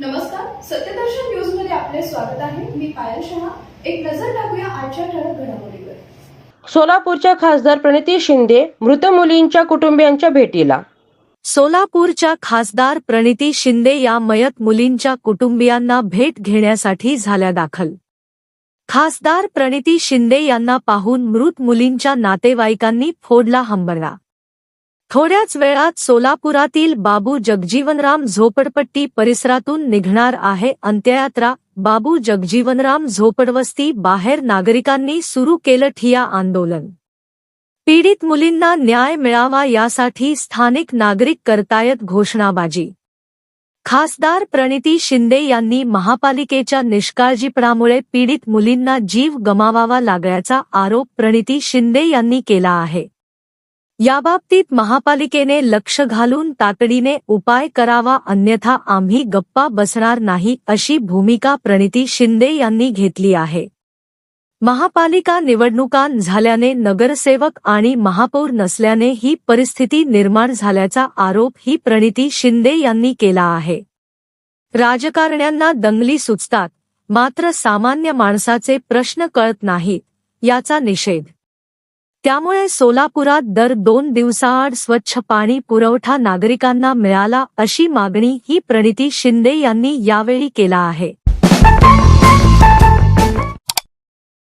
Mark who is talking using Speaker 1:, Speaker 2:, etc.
Speaker 1: नमस्कार सत्यदर्शन न्यूजमध्ये आपले स्वागत आहे. मी पायल शहा. एक नजर टाकूया आजच्या ठळक घडामोडीवर.
Speaker 2: सोलापूरच्या खासदार प्रणिती शिंदे मृत मुलींच्या कुटुंबियांच्या भेटीला.
Speaker 3: सोलापूरच्या खासदार प्रणिती शिंदे या मयत मुलींच्या कुटुंबियांना भेट घेण्यासाठी झाल्या दाखल. खासदार प्रणिती शिंदे यांना पाहून मृत मुलींच्या नातेवाईकांनी फोडला हंबरडा. थोड्याच वेळात सोलापुरातील बाबू जगजीवनराम झोपडपट्टी परिसरातून निघणार आहे. अंत्ययात्रा बाबू जगजीवनराम झोपडवस्ती बाहेर नागरिकांनी सुरू केलं ठिया आंदोलन. पीडित मुलींना न्याय मिळावा यासाठी स्थानिक नागरिक करतायत घोषणाबाजी. खासदार प्रणिती शिंदे यांनी महापालिकेच्या निष्काळजीपणामुळे पीडित मुलींना जीव गमावावा लागल्याचा आरोप प्रणिती शिंदे यांनी केला आहे. याबाबतीत महापालिकेने लक्ष घालून तातडीने उपाय करावा अन्यथा आम्ही गप्पा बसणार नाही अशी भूमिका प्रणिती शिंदे यांनी घेतली आहे. महापालिका निवडणुका झाल्याने नगरसेवक आणि महापौर नसल्याने ही परिस्थिती निर्माण झाल्याचा आरोप ही प्रणिती शिंदे यांनी केला आहे. राजकारण्यांना दंगली सुचतात मात्र सामान्य माणसाचे प्रश्न कळत नाहीत याचा निषेध त्यामुळे सोलापुरात दर दोन दिवसाआड स्वच्छ पाणी पुरवठा नागरिकांना मिळाला अशी मागणी ही प्रणिती शिंदे यांनी यावेळी केला आहे.